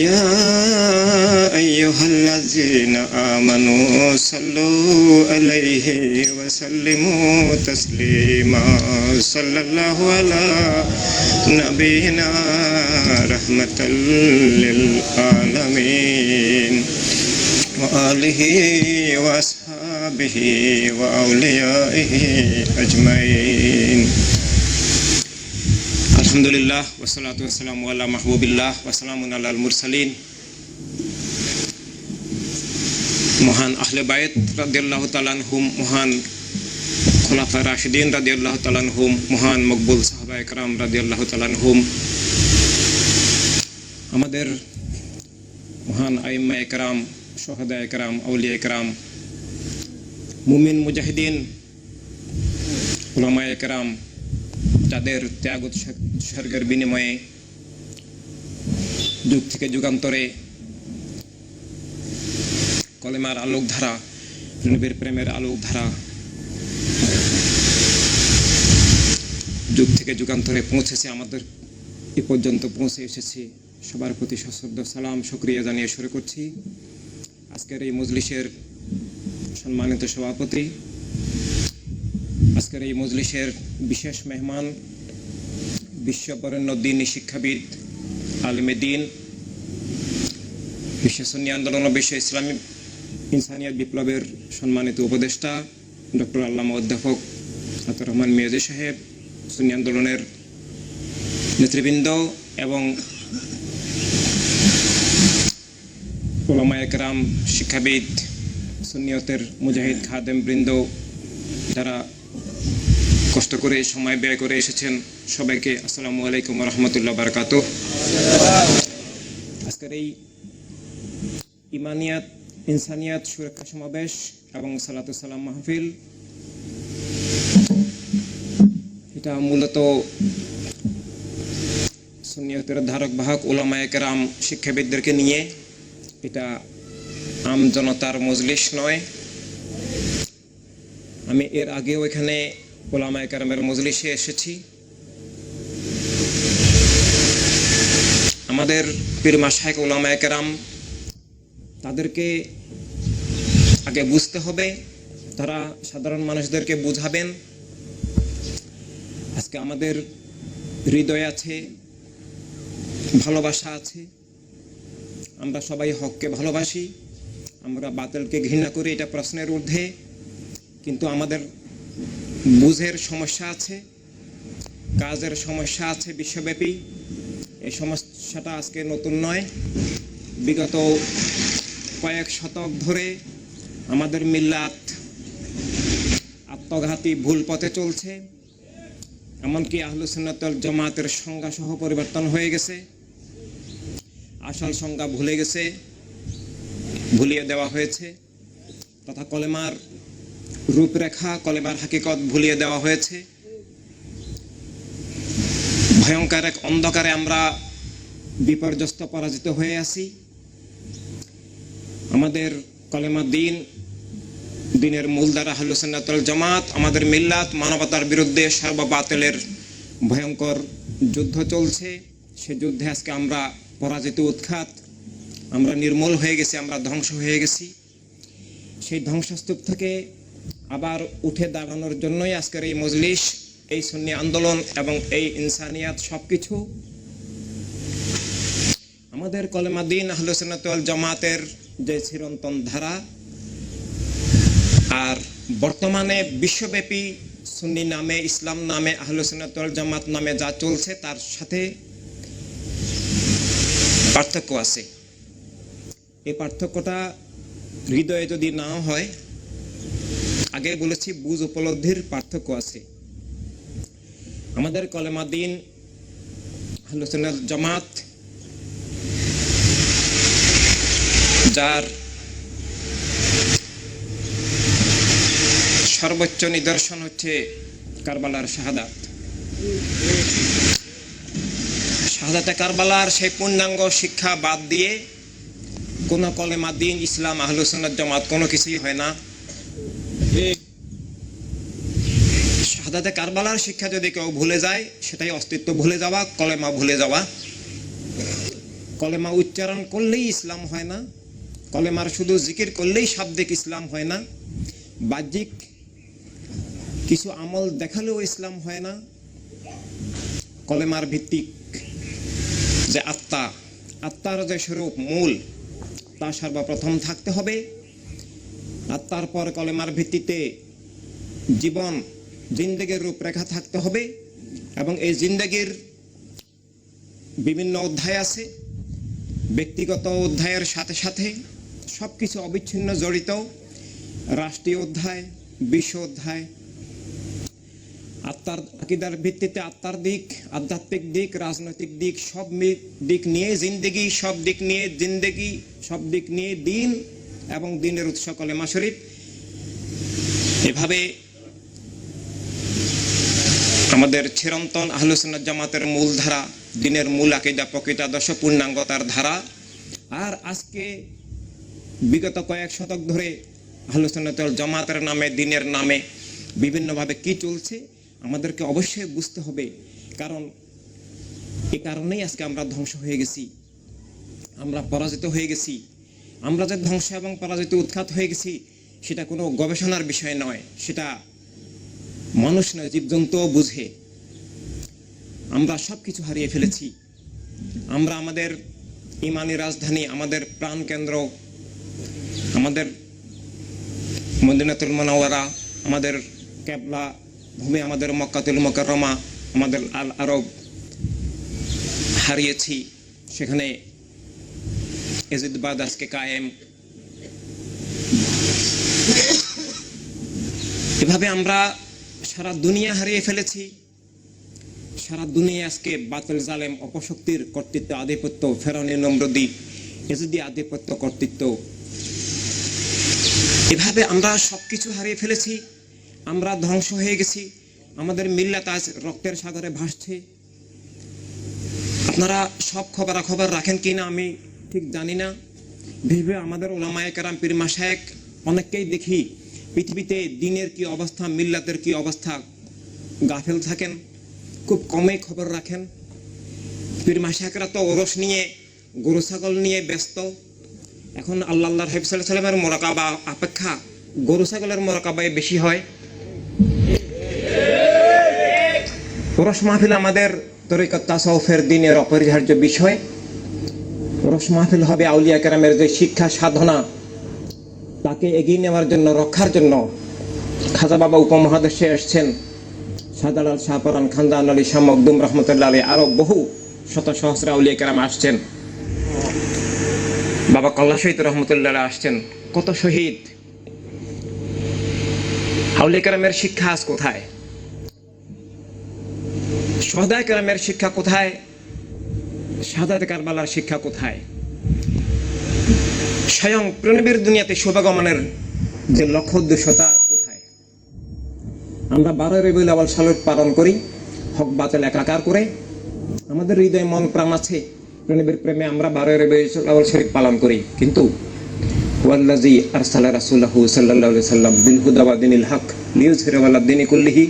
يا أيها الذين آمنوا صلوا عليه وسلموا تسليما. صلى الله على نبينا رحمة للعالمين. وآله وأصحابه وأوليائه أجمعين. আলহামদুলিল্লাহ ওসলাত ওসালাম আল্লাহ মাহবুবিল্লাহ ওসালাম আল্লাহ মুরসালিন মহান আহলে বায়েত রাদিয়াল্লাহু তালানহুম মহান খোলাফা রাশিদিন রাদিয়াল্লাহু তালানহুম মহান মকবুল সাহাবা একরাম রাদিয়াল্লাহু তালানহুম আমাদের মহান আইম্মা একরাম সোহাদা একরাম আউলিয়া একরাম মুমিন মুজাহিদিন ওলামা একরাম যাদের ত্যাগ উৎসর্গের বিনিময়ে যুগ থেকে যুগান্তরে কলেমার আলোক ধারা নবীর প্রেমের আলোক ধারা যুগ থেকে যুগান্তরে পৌঁছেছে, আমাদের এ পর্যন্ত পৌঁছে এসেছে। সবার প্রতি সশ্রদ্ধ সালাম সক্রিয়া জানিয়ে শুরু করছি। আজকের এই মজলিসের সম্মানিত সভাপতি আজকের এই মজলিসের বিশেষ মেহমান বিশ্ববরেণ্য দিনী শিক্ষাবিদ আলমে দিন, বিশ্ব সন্নি আন্দোলন ও বিশ্ব ইসলামী ইনসানিয়াত বিপ্লবের সম্মানিত উপদেষ্টা ডক্টর আল্লামা অধ্যাপক আতর রহমান মিয়াজি সাহেব, সুন্নি আন্দোলনের নেতৃবৃন্দ এবং ওলামা শিক্ষাবিদ, সুন্নিয়তের মুজাহিদ খাদেম বৃন্দ, যারা কষ্ট করে, সময় ব্যয় করে এসেছেন সবাইকে। আসসালামু আলাইকুম রহমতুল্লাহ বারকাত আজকের এই ইমানিয়াত, ইনসানিয়াত সুরক্ষা সমাবেশ এবং সালাম মাহফিল, এটা মূলত সুনিয়তের ধারক বাহক ওলামায় কেরাম শিক্ষাবিদদেরকে নিয়ে। এটা আম জনতার মজলিস নয়। আমি এর আগেও এখানে ওলামায় কেরামের মজলিসে এসেছি। আমাদের পীর মাসায়ক ওলামায় কেরাম, তাদেরকে আগে বুঝতে হবে, তারা সাধারণ মানুষদেরকে বুঝাবেন। আজকে আমাদের হৃদয় আছে, ভালোবাসা আছে, আমরা সবাই হককে ভালোবাসি, আমরা বাতিলকে ঘৃণা করি, এটা প্রশ্নের ঊর্ধ্বে, কিন্তু আমাদের বুঝের সমস্যা আছে, কাজের সমস্যা আছে বিশ্বব্যাপী। এই সমস্যাটা আজকে নতুন নয়। বিগত কয়েক শতক ধরে আমাদের মিল্লাত আত্মঘাতী ভুল পথে চলছে, এমনকি আহলুসুন্নাতল জামাতের সংজ্ঞা সহ পরিবর্তন হয়ে গেছে। আসল সংজ্ঞা ভুলে গেছে, ভুলিয়ে দেওয়া হয়েছে। তথা কলেমার রূপরেখা কলেমার হাকিকত ভুলিয়ে দেওয়া হয়েছে। ভয়ঙ্কর এক অন্ধকারে আমরা বিপর্যস্ত, পরাজিত হয়ে আছি। আমাদের কলেমা দিন, দিনের মূলধারা হালুসন্নাতল জামাত, আমাদের মিল্লাত, মানবতার বিরুদ্ধে সর্ববাতিলের ভয়ঙ্কর যুদ্ধ চলছে। সে যুদ্ধে আজকে আমরা পরাজিত, উৎখাত, আমরা নির্মূল হয়ে গেছি, আমরা ধ্বংস হয়ে গেছি। সেই ধ্বংসস্তূপ থেকে আবার উঠে দাঁড়ানোর জন্যই আজকের এই মজলিস, এই সুন্নি আন্দোলন এবং এই ইনসানিয়াত সব কিছু আমাদের কলেমা দিন আহলুসনাতল জামাতের যে চিরন্তন ধারা আর বর্তমানে বিশ্বব্যাপী সুন্নি নামে, ইসলাম নামে আহলুসনাতল জামাত নামে যা চলছে তার সাথে পার্থক্য আছে। এই পার্থক্যটা হৃদয়ে যদি না হয় আগে বলেছি, বুঝ উপলব্ধির পার্থক্য আছে। আমাদের কলেমা দিন আহলুসনাত জামাত, যার সর্বোচ্চ নিদর্শন হচ্ছে কারবালার শাহাদাত। শাহাদাতে কারবালার সেই পূর্ণাঙ্গ শিক্ষা বাদ দিয়ে কোনো কলেমা দিন ইসলাম, আহলুসুন্নাত জামাত কোনো কিছুই হয় না। শাহাদাতে কারবালার শিক্ষা যদি কেউ ভুলে যায়, সেটাই অস্তিত্ব ভুলে যাওয়া, কলেমা ভুলে যাওয়া। কলেমা উচ্চারণ করলেই ইসলাম হয় না, কলেমার শুধু জিকির করলেই শাব্দিক ইসলাম হয় না, বাহ্যিক কিছু আমল দেখালেও ইসলাম হয় না। কলেমার ভিত্তিক যে আত্মা, আত্মার যে স্বরূপ, মূল তা সর্বপ্রথম থাকতে হবে। আর তারপর কলেমার ভিত্তিতে জীবন, জিন্দগির রূপরেখা থাকতে হবে এবং এই জিন্দগির বিভিন্ন অধ্যায় আছে। ব্যক্তিগত অধ্যায়ের সাথে সাথে সব কিছু অবিচ্ছিন্ন জড়িত। রাষ্ট্রীয় অধ্যায়, বিশ্ব অধ্যায়, আত্মার আকিদার ভিত্তিতে আত্মার দিক, আধ্যাত্মিক দিক, রাজনৈতিক দিক, সব দিক নিয়ে জিন্দেগি, সব দিক নিয়ে জিন্দেগি, সব দিক নিয়ে দিন এবং দিনের উৎস কলেমা শরীফ এভাবে আমাদের চিরন্তন আহলুসুন্নাত জামাতের মূল ধারা দিনের মূল আকিদা আদর্শ, পূর্ণাঙ্গতার ধারা। আর আজকে বিগত কয়েক শতক ধরে আহলুসুন্নাতুল জামাতের নামে, দিনের নামে বিভিন্নভাবে কি চলছে, আমাদেরকে অবশ্যই বুঝতে হবে। কারণ এ কারণেই আজকে আমরা ধ্বংস হয়ে গেছি। আমরা পরাজিত হয়ে গেছি। আমরা যে ধ্বংস এবং পরাজিত উৎখাত হয়ে গেছি, সেটা কোনো গবেষণার বিষয় নয়, সেটা মানুষ নয় জীবজন্তুও বুঝে। আমরা সব কিছু হারিয়ে ফেলেছি। আমরা আমাদের ইমানি রাজধানী, আমাদের প্রাণ কেন্দ্র, আমাদের মদিনাতুল মনোয়ারা আমাদের কেবলা ভূমি, আমাদের মক্কাতুল মকরমা আমাদের আল আরব হারিয়েছি। সেখানে এজিদবাদ আজকে কায়েম এভাবে আমরা সারা দুনিয়া হারিয়ে ফেলেছি। সারা দুনিয়া আজকে বাতিল জালেম অপশক্তির কর্তৃত্ব, আধিপত্য ফেরানি নম্রদি এজিদি আধিপত্য কর্তৃত্ব। এভাবে আমরা সবকিছু হারিয়ে ফেলেছি। আমরা ধ্বংস হয়ে গেছি। আমাদের মিল্লাত আজ রক্তের সাগরে ভাসছে। আপনারা সব খবরাখবর রাখেন কি না আমি ঠিক জানি না। ভেবে আমাদের ওলামায়ে কেরাম পীর মাসায়েক অনেককেই দেখি পৃথিবীতে দিনের কি অবস্থা, মিল্লাতের কি অবস্থা। গাফেল থাকেন, খুব কমই খবর রাখেন। পীর মাসায়েকরা তো ওরস নিয়ে, গরু, ছাগল নিয়ে ব্যস্ত। এখন আল্লাহ আল্লাহর হাবিব সাল্লাহ সাল্লামের মোরাকাবা অপেক্ষা গরু, ছাগলের মোরাকাবায় বেশি হয়। ওরস মাহফিল আমাদের তরিকত তাসাউফের দিনের অপরিহার্য বিষয়। মাহফিল হবে আউলিয়া কেরামের যে শিক্ষা সাধনা, তাকে এগিয়ে নেওয়ার জন্য, রক্ষার জন্য খাজা বাবা উপমহাদেশে এসছেন। সাদালাল শাহপরান খানদান আলী শাহ মকদুম রহমতুল্লাহ আলী আরও বহু শত সহস্র আউলিয়া কেরাম আসছেন। বাবা কল্লা শহীদ রহমতুল্লাহ আসছেন। কত শহীদ? আউলিয়া কেরামের শিক্ষা আজ কোথায়? সদায় কেরামের শিক্ষা কোথায়? সাদাত কারবালার শিক্ষা কোথায়? স্বয়ং প্রণবীর দুনিয়াতে শুভাগমনের যে লক্ষ্য উদ্দেশ্যতা কোথায়? আমরা বারো রবিউল আওয়াল সালত পালন করি, হক, বাতিল, একাকার করে। আমাদের হৃদয়ে মন, প্রাণ আছে, প্রণবীর প্রেমে আমরা বারো রবিউল আওয়াল শরীফ পালন করি। কিন্তু ওয়াল্লাজি আরসালা রাসূলুহু সাল্লাল্লাহু আলাইহি সাল্লাম বিল হুদা দিনিল হক আলা দ্বীনি কুল্লিহি,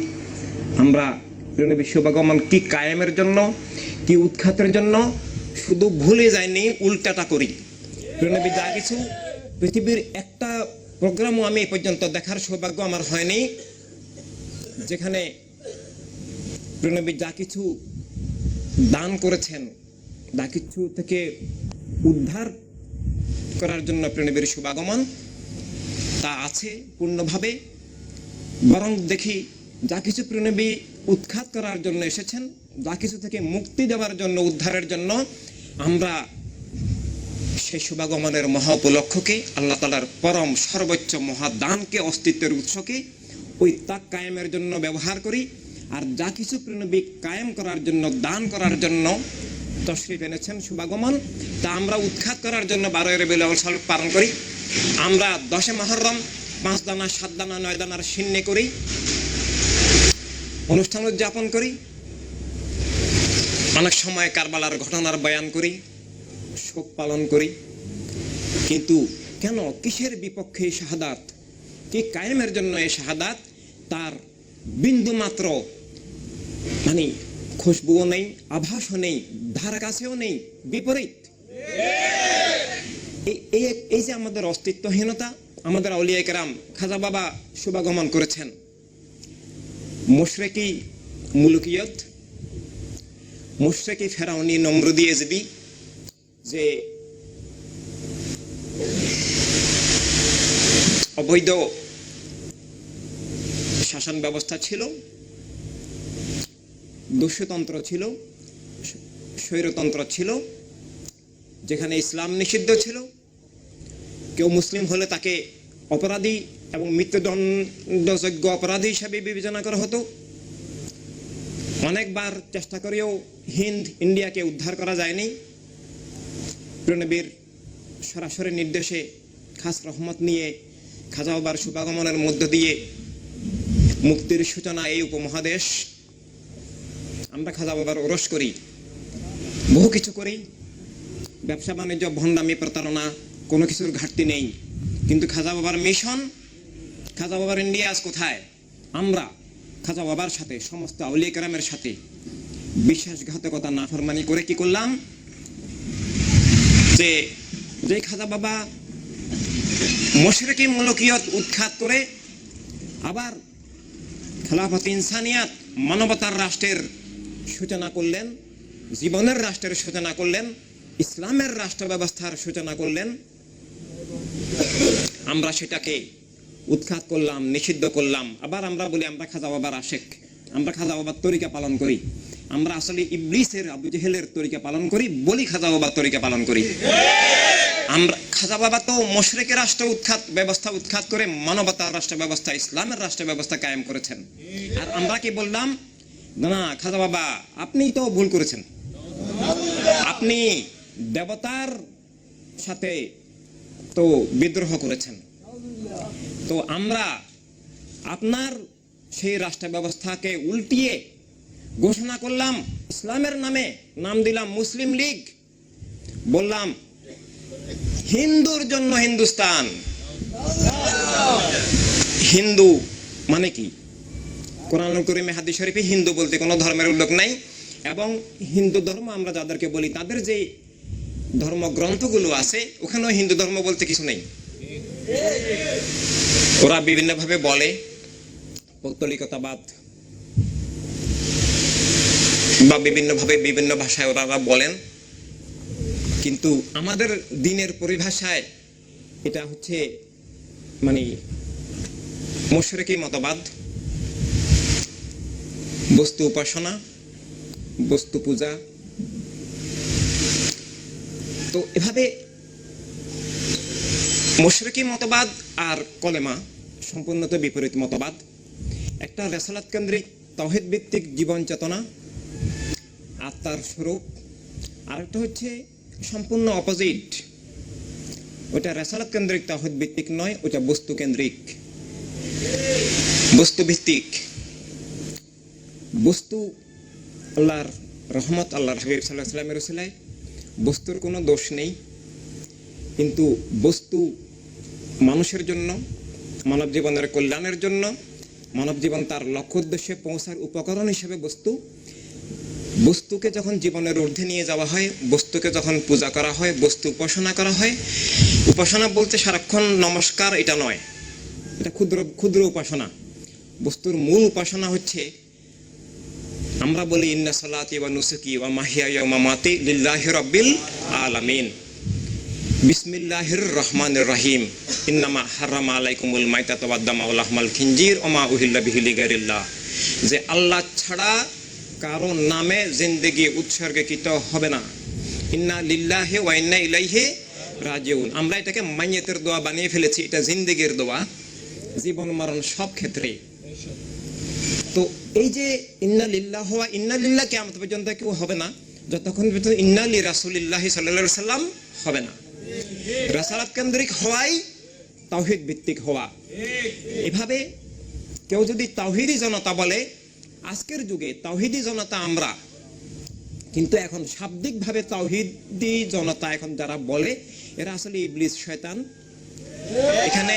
আমরা প্রণবী শুভাগমন কি কায়েমের জন্য কি উৎখাতের জন্য শুধু ভুলে যায়নি, উল্টাটা করি। প্রণবী যা কিছু পৃথিবীর একটা প্রোগ্রামও আমি এ পর্যন্ত দেখার সৌভাগ্য আমার হয়নি। যেখানে প্রণবী যা কিছু দান করেছেন, যা কিছু থেকে উদ্ধার করার জন্য প্রণবীর শুভাগমন, তা আছে পূর্ণভাবে। বরং দেখি, যা কিছু প্রণবী উৎখাত করার জন্য এসেছেন যা কিছু থেকে মুক্তি দেওয়ার জন্য, উদ্ধারের জন্য আমরা সেই শুভাগমনের মহা উপলক্ষকে আল্লাহ তালার পরম সর্বোচ্চ মহাদানকে, অস্তিত্বের উৎসকে ওই তাক কায়েমের জন্য ব্যবহার করি। আর যা কিছু প্রণবী কায়েম করার জন্য, দান করার জন্য তশরিফ এনেছেন শুভাগমন তা আমরা উৎখাত করার জন্য বারোই রবিউল সাল পালন করি। আমরা দশে মহরম পাঁচ দানা সাত দানা নয় দানার সিন্নে করি। অনুষ্ঠান উদযাপন করি। অনেক সময় কারবালার ঘটনার বয়ান করি, শোক পালন করি। কিন্তু কেন? কিসের বিপক্ষে এই শাহাদাত? কি কায়েমের জন্য এই শাহাদাত? তার বিন্দু মাত্র মানে খুশবুও নেই, আভাসও নেই ধার কাছেও নেই, বিপরীত। এই- যে আমাদের অস্তিত্বহীনতা, আমাদের আউলিয়া কেরাম খাজা বাবা শুভাগমন করেছেন। মুশরেকি মুলুকিয়ত মুশরেকি ফেরাউনি নমরুদি এজবি যে অবৈধ শাসন ব্যবস্থা ছিল দস্যুতন্ত্র ছিল, স্বৈরতন্ত্র ছিল, যেখানে ইসলাম নিষিদ্ধ ছিল, কেউ মুসলিম হলে তাকে অপরাধী এবং মৃত্যুদণ্ডযোগ্য অপরাধী হিসাবে বিবেচনা করা হতো। অনেকবার চেষ্টা করেও হিন্দ ইন্ডিয়াকে উদ্ধার করা যায়নি। প্রণবীর সরাসরি নির্দেশে খাস রহমত নিয়ে খাজা বাবার শুভাগমনের মধ্য দিয়ে মুক্তির সূচনা এই উপমহাদেশ। আমরা খাজা বাবার ওরস করি, বহু কিছু করি। ব্যবসা বাণিজ্য, ভণ্ডামি, প্রতারণা, কোনো কিছুর ঘাটতি নেই। কিন্তু খাজা বাবার মিশন খাজা বাবার ইন্ডিয়া আজ কোথায়? আমরা খাজা বাবার সাথে, সমস্ত আউলিয়া কেরামের সাথে বিশ্বাসঘাতকতা নাফরমানি করে কি করলাম? যে যে খাজা বাবা মশরেকি মূলকীয়ত উৎখাত করে আবার খেলাফত ইনসানিয়াত মানবতার রাষ্ট্রের সূচনা করলেন, জীবনের রাষ্ট্রের সূচনা করলেন, ইসলামের রাষ্ট্র ব্যবস্থার সূচনা করলেন, আমরা সেটাকে উৎখাত করলাম, নিষিদ্ধ করলাম। আবার আমরা বলি, আমরা খাজা বাবার আশেক। আমরা খাজা বাবার তরিকা পালন করি। আমরা আসলে ইবলিসের আবু জেহেলের তরিকা পালন করি, বলি খাজা বাবার তরিকা পালন করি। আমরা, খাজা বাবা তো মশরেকের রাষ্ট্র উৎখাত, ব্যবস্থা উৎখাত করে মানবতার রাষ্ট্র ব্যবস্থা, ইসলামের রাষ্ট্র ব্যবস্থা কায়েম করেছেন। আর আমরা কি বললাম? না খাজা বাবা, আপনি তো ভুল করেছেন। আপনি দেবতার সাথে তো বিদ্রোহ করেছেন। তো আমরা আপনার সেই রাষ্ট্র ব্যবস্থাকে উল্টিয়ে ঘোষণা করলাম, ইসলামের নামে নাম দিলাম মুসলিম লীগ। বললাম, হিন্দুর জন্য হিন্দুস্তান। হিন্দু মানে কি? কোরআন করিমে হাদিস শরীফে হিন্দু বলতে কোনো ধর্মের উল্লেখ নাই এবং হিন্দু ধর্ম আমরা যাদেরকে বলি, তাদের যে ধর্মগ্রন্থগুলো আছে, ওখানেও হিন্দু ধর্ম বলতে কিছু নেই। ওরা বিভিন্নভাবে বলে পৌত্তলিকতাবাদ বা বিভিন্নভাবে বিভিন্ন ভাষায় ওরা বলেন। কিন্তু আমাদের দিনের পরিভাষায় এটা হচ্ছে মানে মুশরিকি মতবাদ। বস্তু উপাসনা, বস্তু পূজা। তো এভাবে মুশরিকি মতবাদ আর কলেমা সম্পূর্ণত বিপরীত মতবাদ। একটা রেসালাত কেন্দ্রিক তহিদ ভিত্তিক জীবন চেতনা, আত্মার স্বরূপ। আরেকটা হচ্ছে সম্পূর্ণ অপোজিট ওটা রেসালাত কেন্দ্রিক তাহিদ ভিত্তিক নয়, ওটা বস্তু কেন্দ্রিক। বস্তু ভিত্তিক। বস্তু আল্লাহর রহমত, আল্লাহর হাবিব সাল্লাহ সাল্লামের রসিলায় বস্তুর কোনো দোষ নেই। কিন্তু বস্তু মানুষের জন্য, মানব জীবনের কল্যাণের জন্য, মানব জীবন তার লক্ষ্য উদ্দেশ্যে পৌঁছার উপকরণ হিসেবে বস্তু। বস্তুকে যখন জীবনের ঊর্ধ্বে নিয়ে যাওয়া হয়, বস্তুকে যখন পূজা করা হয়, বস্তু উপাসনা করা হয়, উপাসনা বলতে সারাক্ষণ নমস্কার, এটা নয়। এটা ক্ষুদ্র ক্ষুদ্র উপাসনা। বস্তুর মূল উপাসনা হচ্ছে, আমরা বলি, ইন্না সালাতি ওয়া নুসুকি ওয়া মাহিয়া মামাতি লিল্লাহি রাব্বিল আলামিন। বিসমিল্লাহির রহমানির রহিম ইন্নামা হারামা আলাইকুমুল মাইতাতা ওয়াদ দামা ওয়া লাহমাল খিনজির উহিল্লা বিহি লিগাইরিল্লাহ। যে আল্লাহ ছাড়া কারও নামে জিন্দেগি উৎসর্গকৃত হবে না। ইন্না লিল্লাহি ওয়া ইন্না রাজিউন। আমরা এটাকে মাইয়াতের দোয়া বানিয়ে ফেলেছি, এটা জিন্দেগির দোয়া। জীবন, মরণ সব ক্ষেত্রে। তো এই যে ইন্না লিল্লাহ হওয়া ইন্না লিল্লাহ কেমন পর্যন্ত কেউ হবে না, যতক্ষণ পর্যন্ত ইন্না লি রাসুলিল্লাহি সাল্লাল্লাহু সাল্লাম হবে না। রাসালাত কেন্দ্রিক হওয়াই তাওহিদ ভিত্তিক হওয়া। এভাবে কেউ যদি তাওহিদি জনতা বলে, আজকের যুগে তাওহিদি জনতা আমরা। কিন্তু এখন শাব্দিকভাবে তাওহিদি জনতা এখন যারা বলে, এরা আসলে ইবলিস, শয়তান। এখানে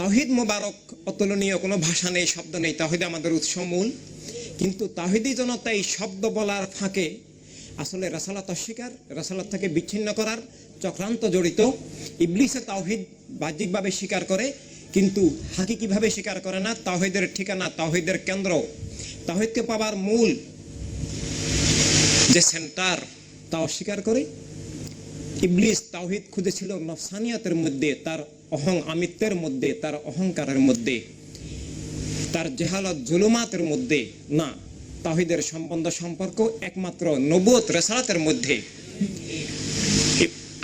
তাহিদ মোবারক অতুলনীয় কোনো ভাষা নেই, শব্দ নেই। তাহিদ আমাদের উৎস মূল। কিন্তু তাহিদি জনতা এই শব্দ বলার ফাঁকে আসলে রাসালাত অস্বীকার, রাসালাত থেকে বিচ্ছিন্ন করার চক্রান্ত জড়িত। ইবলিসে তাওহিদ বাহ্যিকভাবে স্বীকার করে, কিন্তু হাকি হাকিকিভাবে স্বীকার করে না। তাওহিদের ঠিকানা তাওহিদের কেন্দ্র। তাওহিদকে পাওয়ার মূল যে সেন্টার তা অস্বীকার করে। ইবলিস তাওহিদ খুঁজেছিল নফসানিয়াতের মধ্যে, তার অহং আমিত্বের মধ্যে, তার অহংকারের মধ্যে, তার জেহালত জুলুমাতের মধ্যে। না তাহিদের সম্বন্ধ সম্পর্ক একমাত্র নবুয়ত রেসালাতের মধ্যে।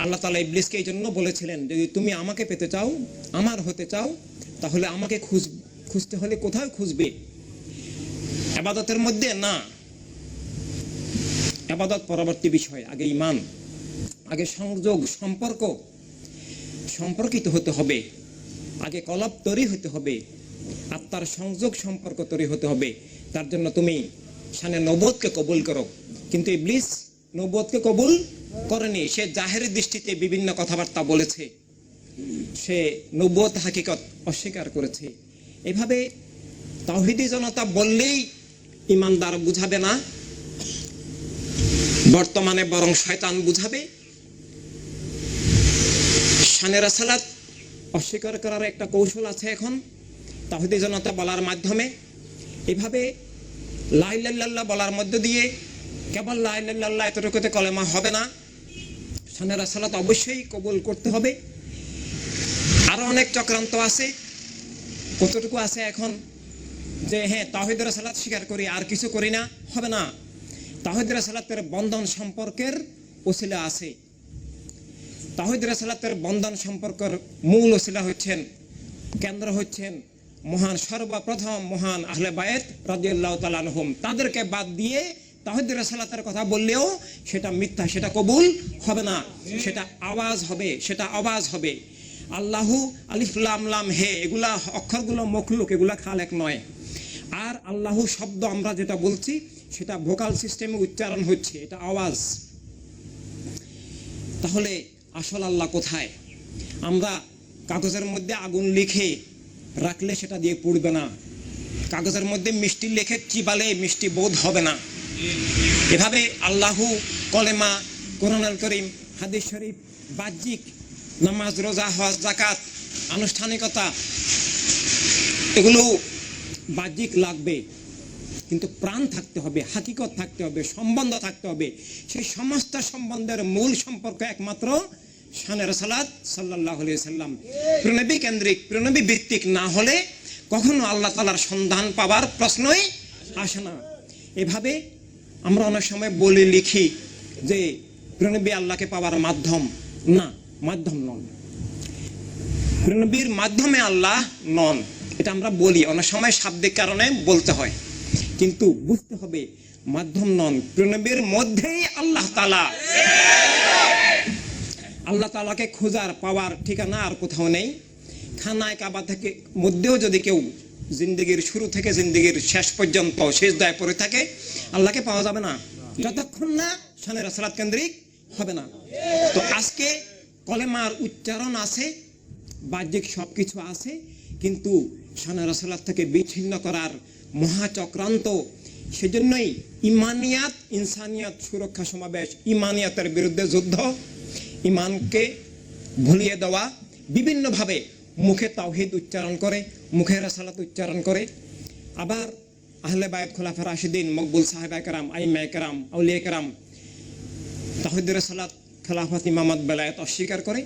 আল্লাহ তালা ইবলিসকে এই জন্য বলেছিলেন যদি তুমি আমাকে পেতে চাও, আমার হতে চাও, তাহলে আমাকে খুঁজ, খুঁজতে হলে কোথায় খুঁজবে? আবাদতের মধ্যে না। আবাদত পরবর্তী বিষয়, আগে ইমান আগে সংযোগ, সম্পর্ক। সম্পর্কিত হতে হবে। আগে কলব তৈরি হতে হবে। আত্মার সংযোগ, সম্পর্ক তৈরি হতে হবে। তার জন্য তুমি সানে নবোধকে কবুল করো। কিন্তু ইবলিস নবোধকে কবুল করেনি, সে জাহেরি দৃষ্টিতে বিভিন্ন কথাবার্তা বলেছে। সে নবোধ হাকিকত অস্বীকার করেছে। এভাবে তাওহিদি জনতা বললেই ইমানদার বুঝাবে না। বর্তমানে বরং শয়তান বুঝাবে। শানের অস্বীকার করার একটা কৌশল আছে এখন তাহিদি জনতা বলার মাধ্যমে। এভাবে লাইল্লাল্লাহ বলার মধ্য দিয়ে কেবল লাইল্লাল্লাহ এতটুকুতে কলেমা হবে না। শানের সালাত অবশ্যই কবুল করতে হবে। আরও অনেক চক্রান্ত আছে। কতটুকু আছে এখন? যে হ্যাঁ তাহিদের সালাত স্বীকার করি, আর কিছু করি না, হবে না। তাহিদের সালাতের বন্ধন সম্পর্কের ওসিলা আছে। তাহিদ সালাতের বন্ধন সম্পর্কের মূল ওসিলা হচ্ছেন, কেন্দ্র হচ্ছেন মহান, সর্বপ্রথম মহান আহলে বায়েত রাজিয়াল্লাহ তালানহম তাদেরকে বাদ দিয়ে তাহিদ সালাতের কথা বললেও সেটা মিথ্যা, সেটা কবুল হবে না। সেটা আওয়াজ হবে, সেটা আওয়াজ হবে। আল্লাহু আলিফলাম লাম হে, এগুলা অক্ষরগুলো মখলুক, এগুলা খালেক নয়। আর আল্লাহু শব্দ আমরা যেটা বলছি, সেটা ভোকাল সিস্টেমে উচ্চারণ হচ্ছে, এটা আওয়াজ। তাহলে আসল আল্লাহ কোথায়? আমরা কাগজের মধ্যে আগুন লিখে রাখলে সেটা দিয়ে পুড়বে না। কাগজের মধ্যে মিষ্টি লিখে চিবালে মিষ্টি বোধ হবে না। এভাবে আল্লাহু কলেমা, কোরআনুল করিম, হাদিস শরীফ, বাহ্যিক, নামাজ, রোজা, হজ জাকাত আনুষ্ঠানিকতা, এগুলো বাহ্যিক লাগবে। কিন্তু প্রাণ থাকতে হবে, হাকিকত থাকতে হবে, সম্বন্ধ থাকতে হবে। সেই সমস্ত সম্বন্ধের মূল সম্পর্ক একমাত্র শানের সালাদ সাল্লাহ সাল্লাম। প্রণবী কেন্দ্রিক প্রণবী ভিত্তিক না হলে কখনো আল্লাহ তালার সন্ধান পাবার প্রশ্নই আসে না। এভাবে আমরা অনেক সময় বলে, লিখি যে প্রণবী আল্লাহকে পাওয়ার মাধ্যম। না, মাধ্যম নন। প্রণবীর মাধ্যমে আল্লাহ নন। এটা আমরা বলি, অনেক সময় শাব্দিক কারণে বলতে হয়। কিন্তু বুঝতে হবে, মাধ্যম নন। প্রণবীর মধ্যেই আল্লাহ তালা আল্লাহ তালাকে খোঁজার পাওয়ার ঠিকানা আর কোথাও নেই। খানায় কাবা থেকে মধ্যেও যদি কেউ জিন্দগির শুরু থেকে জিন্দগির শেষ পর্যন্ত শেষ দায় পড়ে থাকে, আল্লাহকে পাওয়া যাবে না। যতক্ষণ না সানের সালাত কেন্দ্রিক হবে না। তো আজকে কলেমার উচ্চারণ আছে, বাহ্যিক সব কিছু আছে, কিন্তু সানের সালাত থেকে বিচ্ছিন্ন করার মহাচক্রান্ত, সেজন্যই ইমানিয়াত, ইনসানিয়াত সুরক্ষা সমাবেশ, ইমানিয়াতের বিরুদ্ধে যুদ্ধ, ইমানকে ভুলিয়ে দেওয়া, বিভিন্নভাবে মুখে তাওহিদ উচ্চারণ করে, মুখে রাসালাত উচ্চারণ করে। আবার আহলে বায়ত খোলাফা রাশিদিন, মকবুল সাহেব একরাম, আইমা একরাম, আউলিয়া একরাম তাহিদ রাসালাত খেলাফত ইমামত বেলায়ত অস্বীকার করে।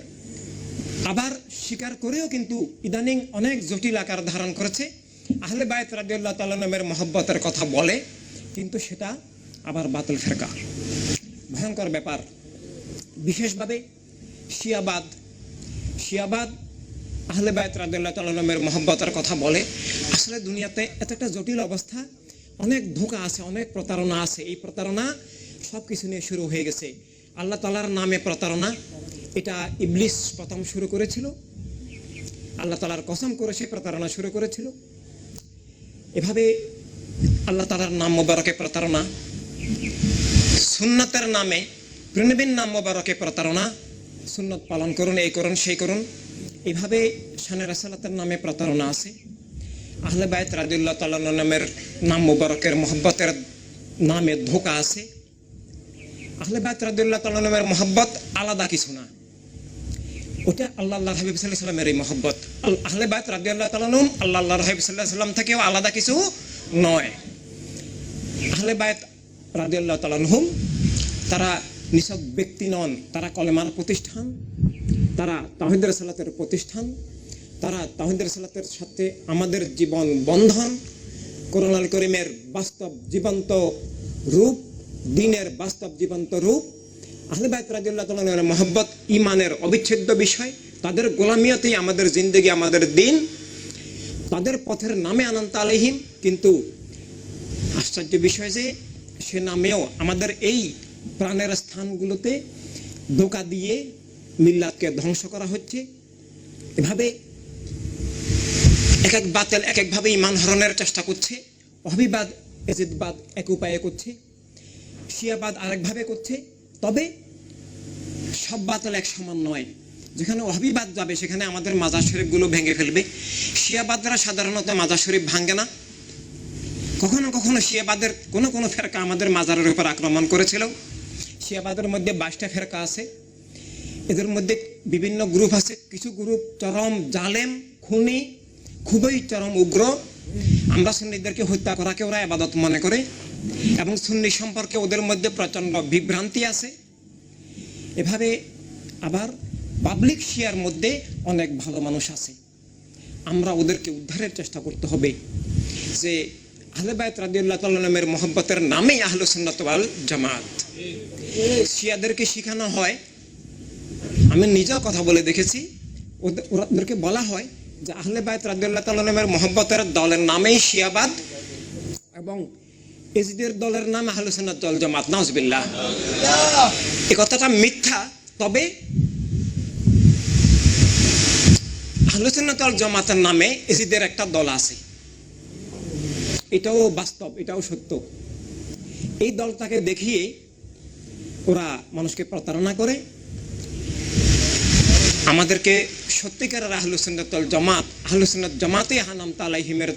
আবার স্বীকার করেও কিন্তু ইদানিং অনেক জটিল আকার ধারণ করেছে। আহলে বায়ত রাদিয়াল্লাহু তাআলা নামের মহব্বতের কথা বলে, কিন্তু সেটা আবার বাতিল ফেরকা ভয়ঙ্কর ব্যাপার। বিশেষভাবে শিয়াবাদ শিয়াবাদ আহলে বায়ত রাদিয়াল্লাহু তাআলা নামের মহব্বতের কথা বলে, আসলে দুনিয়াতে এত একটা জটিল অবস্থা, অনেক ধোঁকা আছে, অনেক প্রতারণা আছে। এই প্রতারণা সব কিছু নিয়ে শুরু হয়ে গেছে। আল্লাহ তালার নামে প্রতারণা, এটা ইবলিস প্রথম শুরু করেছিল। আল্লাহ তালার কসম করে সে প্রতারণা শুরু করেছিল। এভাবে আল্লাহ তালার নাম মোবারকে প্রতারণা, সুন্নতের নামে প্রণবীর নাম মোবারকে প্রতারণা, সুন্নত পালন করুন, এই করুন, সেই করুন। এইভাবে শানে রাসালাতের নামে প্রতারণা আছে। আহলে বায়ত রাদিউল্লাহ তাল্লাহ নামের নাম মুবারকের মোহব্বতের নামে ধোকা আছে। আহলে বায়ত রাদিউল্লাহ তাল্লাহ নামের মোহব্বত আলাদা কিছু না। ওটা আল্লাহ আল্লাহ হাবিব সাল্লাহ সাল্লামের এই মহব্বত। আহলে বায়ত রাদিউল্লাহ তাল্লাহ আল্লাহ আল্লাহ হাবিব সাল্লাহ সাল্লাম থেকেও আলাদা কিছু নয়। আহলে বায়ত রাদিউল্লাহ তালানহুম তারা নিছক ব্যক্তি নন, তারা কলেমার প্রতিষ্ঠান। তারা তাহিদের সালাতের প্রতিষ্ঠান, তারা তাহিদের সালাতের সাথে আমাদের জীবন বন্ধন করোনাল করিমের বাস্তব জীবন্ত রূপ, দিনের বাস্তব জীবন্ত রূপ, আহলে বায়ত রাদিউল্লাহ তালানের মহব্বত ইমানের অবিচ্ছেদ্য বিষয়, তাদের গোলামিয়াতেই আমাদের জিন্দগি, আমাদের দিন, তাদের পথের নামে আনন্ত আলহিম কিন্তু আশ্চর্য বিষয় যে, সে নামেও আমাদের এই প্রাণের স্থানগুলোতে ধোকা দিয়ে মিল্লাতকে ধ্বংস করা হচ্ছে। এভাবে এক এক বাতেল এক একভাবে ইমান হরণের চেষ্টা করছে। অভিবাদ, এজিদবাদ এক উপায়ে করছে। শিয়াবাদ আরেকভাবে করছে। তবে সব বাতিল এক সমান নয়। যেখানে অভিবাদ যাবে, সেখানে আমাদের মাজার শরীফগুলো ভেঙে ফেলবে। শিয়াবাদরা সাধারণত মাজার শরীফ ভাঙে না। কখনো কখনো শিয়াবাদের কোনো কোনো ফেরকা আমাদের মাজারের উপর আক্রমণ করেছিল। শিয়াবাদের মধ্যে বাইশটা ফেরকা আছে। এদের মধ্যে বিভিন্ন গ্রুপ আছে। কিছু গ্রুপ চরম জালেম, খুনি, খুবই চরম উগ্র। আমরা সুন্নিদেরকে হত্যা করাকে ওরা আবাদত মনে করে এবং সুন্নি সম্পর্কে ওদের মধ্যে প্রচণ্ড বিভ্রান্তি আছে। এভাবে আবার পাবলিক শিয়ার মধ্যে অনেক ভালো মানুষ আছে। আমরা ওদেরকে উদ্ধারের চেষ্টা করতে হবে যে আহলে বায়ত রাদিউল্লাহ তাআলা নামের মোহব্বতের নামেই আহলে সুন্নাত ওয়াল জামাত। শিয়াদেরকে শেখানো হয় আমি নিজেও কথা বলে দেখেছি। ওদের- ওদেরকে বলা হয় যে আহলে বায়ত রাদিউল্লাহ তাআলা নামের দলের নামেই শিয়াবাদ এবং এজিদের দলের নাম আহলে সুন্নাত ওয়াল জামাত, নাউজুবিল্লাহ। এই কথাটা মিথ্যা, তবে আহলে সুন্নাত ওয়াল নামে এজিদের একটা দল আছে। এটাও বাস্তব, এটাও সত্য। এই দলটাকে দেখিয়ে ওরা মানুষকে প্রতারণা করে আমাদেরকে সত্যিকারের আহলুসুন্নাতল জামাত আহলুসুন্নাত জামাতে হানাম তালাইহিমের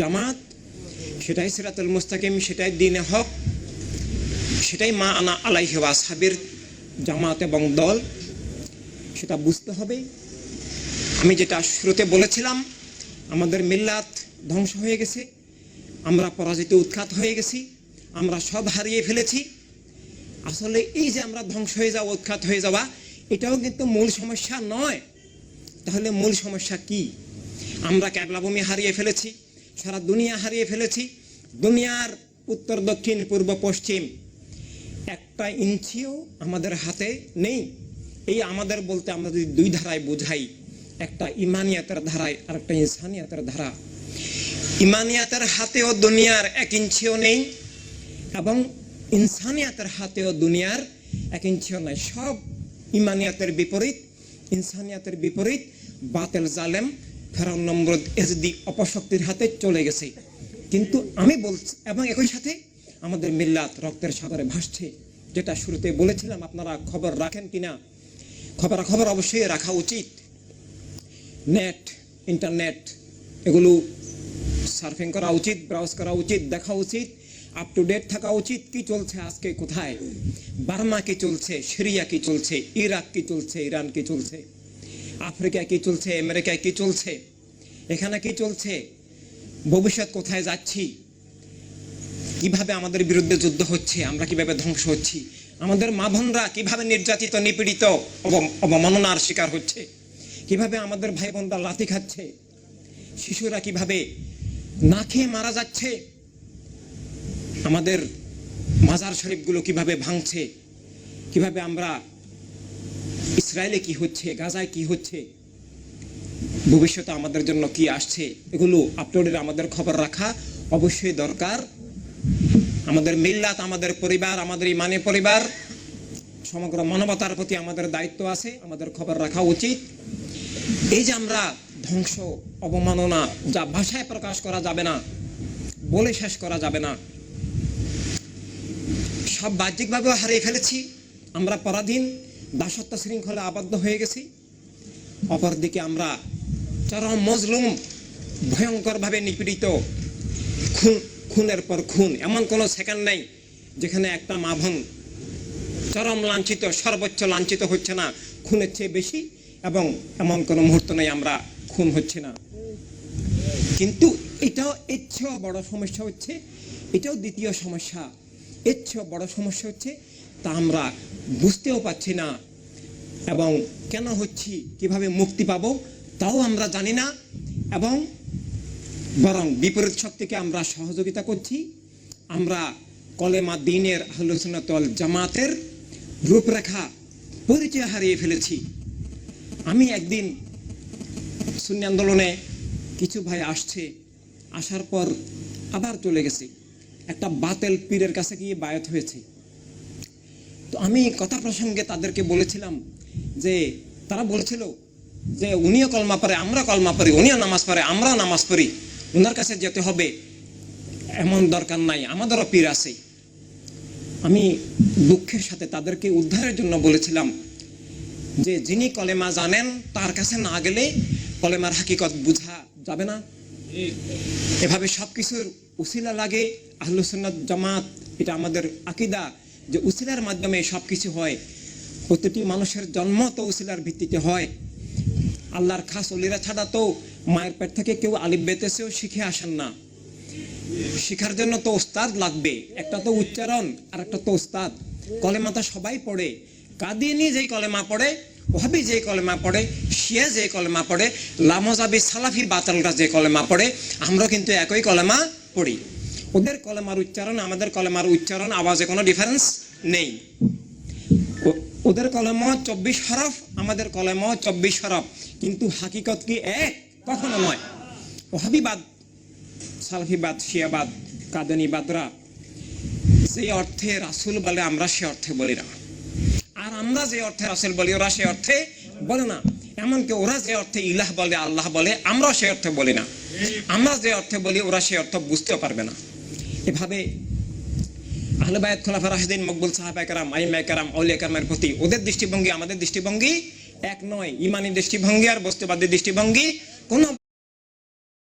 জামাত, সেটাই সিরাতুল মুস্তাকিম, সেটাই দিনে হক, সেটাই মা আনা আলাইহি ওয়াসহাবের জামাত এবং দল, সেটা বুঝতে হবে। আমি যেটা শুরুতে বলেছিলাম, আমাদের মিল্লাত ধ্বংস হয়ে গেছে, আমরা পরাজিত উৎখাত হয়ে গেছি, আমরা সব হারিয়ে ফেলেছি। আসলে এই যে আমরা ধ্বংস হয়ে যাওয়া, উৎখাত হয়ে যাওয়া এটাও কিন্তু মূল সমস্যা নয়। তাহলে মূল সমস্যা কি? আমরা ক্যাবলাভূমি হারিয়ে ফেলেছি, সারা দুনিয়া হারিয়ে ফেলেছি, দুনিয়ার উত্তর, দক্ষিণ, পূর্ব, পশ্চিম। একটা ইঞ্চিও আমাদের হাতে নেই। এই আমাদের বলতে আমরা যদি দুই ধারায় বোঝাই, একটা ইমানিয়াতের ধারায় আর একটা ইনসানিয়াতের ধারা। ইমানিয়াতের হাতেও দুনিয়ার এক ইঞ্চিও নেই এবং ইনসানিয়াতের হাতেও দুনিয়ার এক ইঞ্চিও নেই। সব ইমানিয়াতের বিপরীত, ইনসানিয়াতের বিপরীত, বাতেল জালেম, ফেরাউন নম্রদ এজদি অপশক্তির হাতে চলে গেছে। কিন্তু আমি বলছি, এবং একই সাথে আমাদের মিল্লাত রক্তের সাগরে ভাসছে, যেটা শুরুতে বলেছিলাম, আপনারা খবর রাখেন কিনা? খবর খবর অবশ্যই রাখা উচিত। নেট, ইন্টারনেট, এগুলো সার্ফিং করা উচিত, ব্রাউজ করা উচিত, দেখা উচিত। আপ টু ডেট থাকা উচিত কি চলছে আজকে কোথায়? বার্মা কি চলছে? সিরিয়া কি চলছে? ইরাক কি চলছে? ইরান কি চলছে? আফ্রিকা কি চলছে? আমেরিকায় কি চলছে? এখানে কি চলছে? ভবিষ্যৎ কোথায় যাচ্ছি? কীভাবে আমাদের বিরুদ্ধে যুদ্ধ হচ্ছে? আমরা কীভাবে ধ্বংস হচ্ছি? আমাদের মা বোনরা কীভাবে নির্যাতিত, নিপীড়িত, অব- অবমাননার শিকার হচ্ছে? কীভাবে আমাদের ভাই বোনরা লাথি খাচ্ছে? শিশুরা কীভাবে না খেয়ে মারা যাচ্ছে? আমাদের মাজার শরীফগুলো কীভাবে ভাঙছে, কীভাবে আমরা ইসরায়েলে কি হচ্ছে, গাজায় কি হচ্ছে, ভবিষ্যতে আমাদের জন্য কি আসছে, এগুলো আপলোডের আমাদের খবর রাখা অবশ্যই দরকার। আমাদের মিল্লাত, আমাদের পরিবার, আমাদের ইমানে পরিবার, সমগ্র মানবতার প্রতি আমাদের দায়িত্ব আছে, আমাদের খবর রাখা উচিত। এই যে আমরা ধ্বংস, অবমাননা যা ভাষায় প্রকাশ করা যাবে না, বলে শেষ করা যাবে না সব বাহ্যিকভাবেও হারিয়ে ফেলেছি। আমরা পরাধীন, দাসত্ব শৃঙ্খলা আবদ্ধ হয়ে গেছি। অপরদিকে আমরা চরম মজলুম, ভয়ঙ্করভাবে নিপীড়িত, খুন, খুনের পর খুন, এমন কোনো সেকেন্ড নেই যেখানে একটা মা চরম লাঞ্ছিত, সর্বোচ্চ লাঞ্ছিত হচ্ছে না, খুনের চেয়ে বেশি এবং এমন কোনো মুহূর্ত নেই আমরা খুন হচ্ছে না। কিন্তু এটাও এর চেয়েও বড় সমস্যা হচ্ছে, এটাও দ্বিতীয় সমস্যা। এর চেয়েও বড় সমস্যা হচ্ছে তা আমরা বুঝতেও পারছি না এবং কেন হচ্ছি, কীভাবে মুক্তি পাব তাও আমরা জানি না এবং বরং বিপরীত শক্তিকে আমরা সহযোগিতা করছি। আমরা কলেমা দিনের আলোচনাতল জামাতের রূপরেখা পরিচয় হারিয়ে ফেলেছি। আমি একদিন শূন্য আন্দোলনে কিছু ভাই আসছে, আসার পর আবার চলে গেছে। একটা বাতেল পীরের কাছে গিয়ে বায়াত হয়েছে। তো আমি কথা প্রসঙ্গে তাদেরকে বলেছিলাম যে, তারা বলছিল যে, উনিও কলমা পড়ে, আমরা কলমা পড়ি, উনিও নামাজ পড়ে, আমরা নামাজ পড়ি। ওনার কাছে যেতে হবে। এমন দরকার নাই, আমাদেরও পীর আছে। আমি দুঃখের সাথে তাদেরকে উদ্ধারের জন্য বলেছিলাম যে, যিনি কলেমা জানেন, তার কাছে না গেলে কলেমার হাকিকত বোঝা যাবে না। এভাবে সব কিছুর উসিলা লাগে আহলুসন্নত জামাত, এটা আমাদের আকিদা, যে উসিলার মাধ্যমে সব কিছু হয়। প্রতিটি মানুষের জন্ম তো উসিলার ভিত্তিতে হয়। আল্লাহর খাস অলিরা ছাড়া তো মায়ের পেট থেকে কেউ আলিফ বেতেছেও শিখে আসেন না। শিখার জন্য তো ওস্তাদ লাগবে, একটা তো উচ্চারণ আর একটা তো ওস্তাদ। কলেমা তো সবাই পড়ে কাদিনী যেই কলেমা পড়ে, ওভাবেই যেই কলেমা পড়ে শিয়া যে কলেমা পড়ে লামজাবি সালাফি বাতালরা যে কলেমা পড়ে, আমরা কিন্তু একই কলেমা পড়ি। ওদের কলেমার উচ্চারণ, আমাদের কলেমার উচ্চারণ, আওয়াজে কোনো ডিফারেন্স নেই। ওদের কলম চব্বিশ হরফ, আমাদের কলেম চব্বিশ হরফ। কিন্তু হাকিকত কি এক? কখনো নয়। ওহাবিবাদ সালফিবাদ শিয়াবাদ কাদানিবাদরা যে অর্থে রাসুল বলে, আমরা সে অর্থে বলি না। আর আমরা যে অর্থে রাসুল বলি, ওরা সে অর্থে বলে না। এমনকি ওরা যে অর্থে ইলাহ বলে, আল্লাহ বলে আমরা সে অর্থে বলি না। আমরা যে অর্থে বলি, ওরা সে অর্থ বুঝতেও পারবে না। এভাবে আহলেবায়ত খোলাফা রাশিদিন, মকবুল সাহাব একরাম আইম একরাম অলি একরামের প্রতি ওদের দৃষ্টিভঙ্গি, আমাদের দৃষ্টিভঙ্গি এক নয়। ইমানি দৃষ্টিভঙ্গি আর বস্তুবাদী দৃষ্টিভঙ্গি কোনো